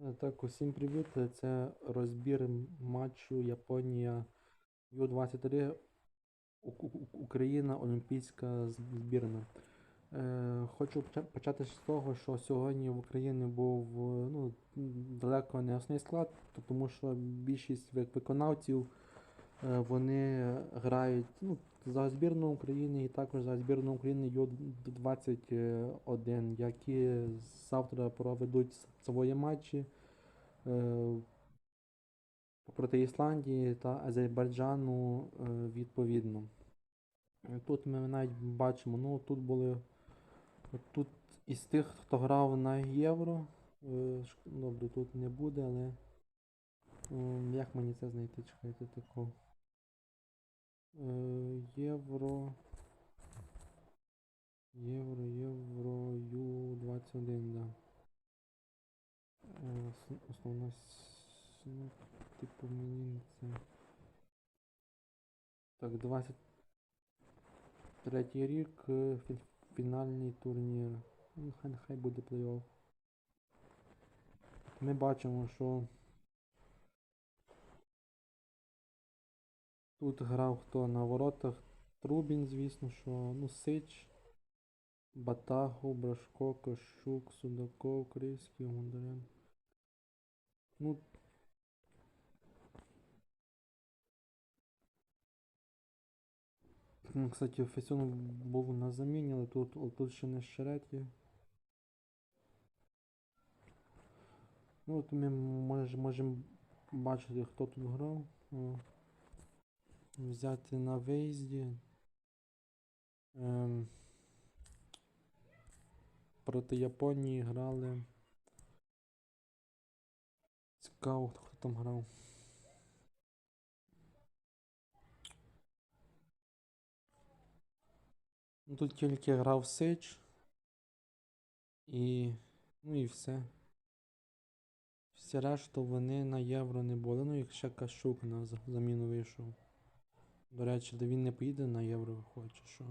Е, Так, усім привіт. Е, Це розбір матчу Японія Ю-23 У- У- У- Україна Олімпійська збірна. Е, хочу почати з того, що сьогодні в Україні був ну, далеко не основний склад, тому що більшість виконавців вони грають ну, за збірну України і також за збірну України Ю-21, які завтра проведуть свої матчі е, проти Ісландії та Азербайджану е, відповідно. Е, Тут ми навіть бачимо, ну тут були тут із тих, хто грав на євро. е, Добре, тут не буде, але як мені це знайти? Чекайте таку. Е, Євро. Євро, євро, Ю-21, да. Е, Основна ну, типу мені це. Так, 23 рік, е, фі- фінальний турнір. Ну, хай, буде плей-офф. Ми бачимо, що тут грав хто на воротах. Трубін, звісно, що ну, Сич, Батагу, Брашко, Кощук, Судаков, Криський, Гундарян. Ну, кстати, Фесюн був на заміні, але тут, тут ще не Щерет. Ну, от ми можемо бачити, хто тут грав. О. Взяти на виїзді. Ем, проти Японії грали. Цікаво, хто там грав. Ну, тут тільки грав Сич. І. Ну і все. Всі решту вони на євро не були. Ну, як ще Кащук на заміну вийшов. До речі, де він не поїде на євро, чи що.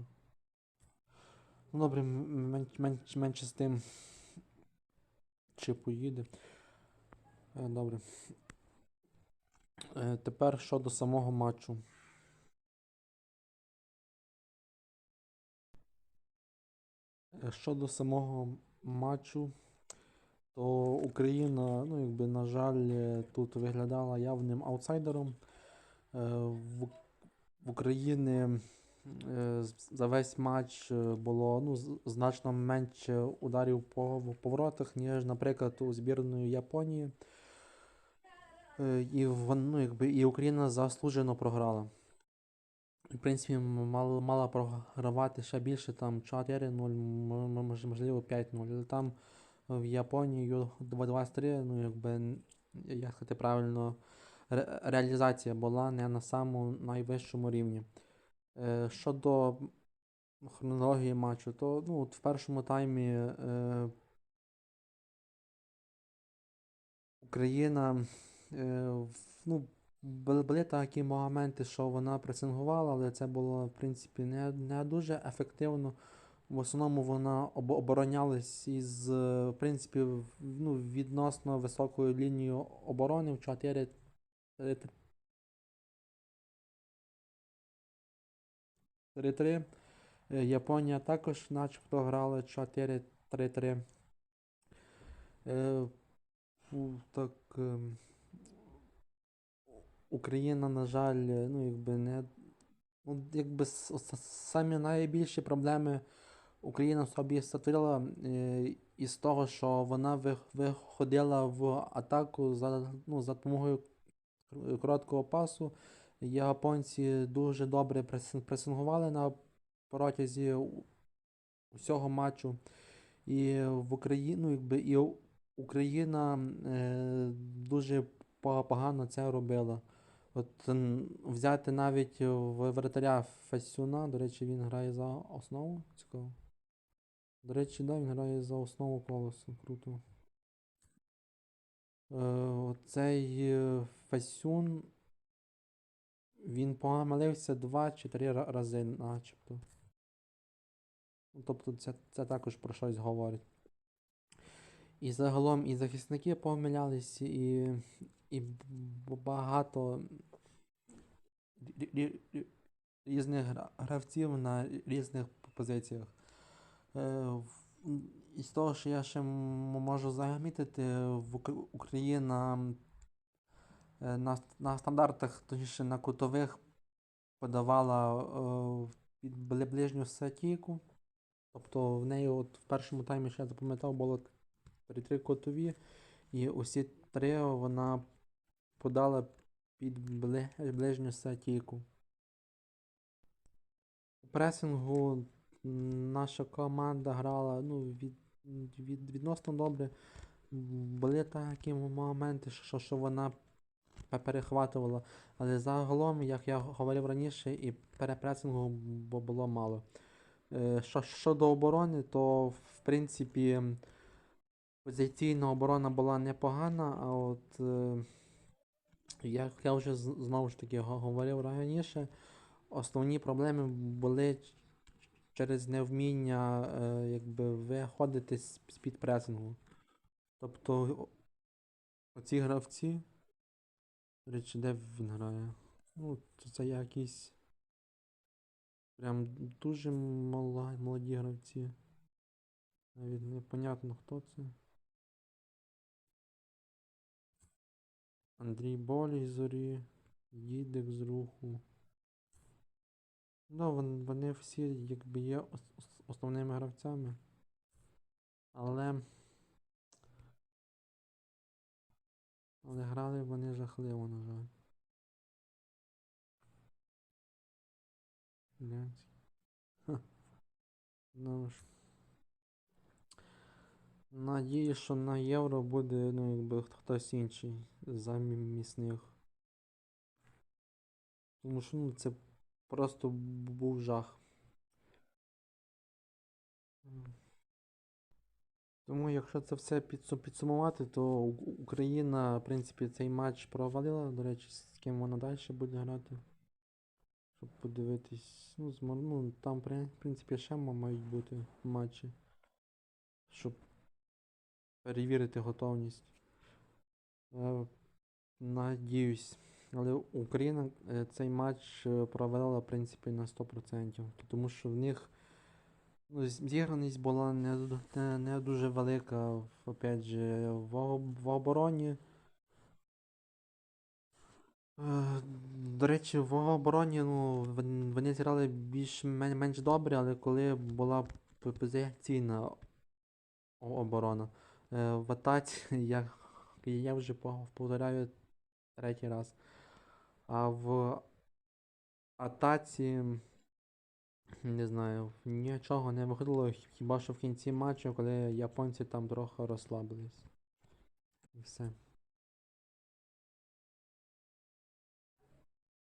Ну добре, м- менш, менш, менше з тим. Чи поїде. Е, добре. Е, тепер щодо самого матчу. Е, Щодо самого матчу, то Україна, ну якби, на жаль, тут виглядала явним аутсайдером. В, в Україні е, за весь матч е, було ну, значно менше ударів по поворотах, ніж, наприклад, у збірної Японії. Е, І, ну, якби, і Україна заслужено програла. В принципі, мала, мала програвати ще більше, там 4-0, м- м- мож- можливо 5-0. Але там в Японії Ю-23, ну якби, як сказати правильно, ре- реалізація була не на самому найвищому рівні. Е, щодо хронології матчу, то ну, от в першому таймі е, Україна е, ну, були, були такі моменти, що вона пресингувала, але це було, в принципі, не, не дуже ефективно. В основному вона оборонялась із, в принципі, ну, відносно високою лінією оборони в 4 3-3. Е, Японія також начебто грала 4-3-3. Е, так, ем, Україна, на жаль, е, ну, якби не. Ну, якби самі найбільші проблеми Україна собі створила із того, що вона виходила в атаку за, ну, за допомогою короткого пасу. Японці дуже добре пресингували на протязі усього матчу. І в Україну, якби і Україна е, дуже погано це робила. От взяти навіть вратаря Фесюна, до речі, він грає за основу. Цікаво. До речі, да, він грає за основу колесу. Круто. Е, оцей Фесюн. Він помилився два чи три рази, начебто. Ну, Тобто це, це також про щось говорить. І загалом і захисники помилялись, і, і багато рі- рі- рі- різних гравців на різних позиціях. Е, в- м, І з того, що я ще можу замітити, Україна на, на стандартах, точніше на кутових, подавала е, під ближню стійку. Тобто в неї от в першому таймі, що я запам'ятав, було три, кутові, і усі три вона подала під ближню стійку. У пресингу наша команда грала ну, від, від, відносно добре. Були такі моменти, що, що вона перехватувала, але загалом, як я говорив раніше, і перепресингу було мало. Е, Що, щодо оборони, то в принципі позиційна оборона була непогана, а от е, як я вже знову ж таки говорив раніше, основні проблеми були через невміння е, якби виходити з-під пресингу. Тобто оці гравці, до речі, де він грає? Ну, це, якісь прям дуже мала, молоді гравці. Навіть непонятно хто це. Андрій Болій зорі, Дідик з руху. Ну, вони всі якби є ос- ос- основними гравцями. Але. Але грали вони жахливо, на жаль. Ха. Ну ж. Надію, що на євро буде, ну, якби хтось інший замість них. Тому що ну, це просто був жах. Тому, якщо це все підсумувати, то Україна, в принципі, цей матч провалила. До речі, з ким вона далі буде грати. Щоб подивитись. Ну, з, ну там, в принципі, ще мають бути матчі. Щоб перевірити готовність. Е, Надіюсь. Але Україна е, цей матч е, провела, в принципі, на 100%. Тому що в них ну, зіграність була не, не, не дуже велика. Опять же, в, в обороні. Е, До речі, в обороні ну, вони зіграли більш-менш добре, але коли була позиційна оборона. Е, В атаці, я, я вже повторяю третій раз. А в атаці, не знаю, нічого не виходило, хіба що в кінці матчу, коли японці там трохи розслабились. І все.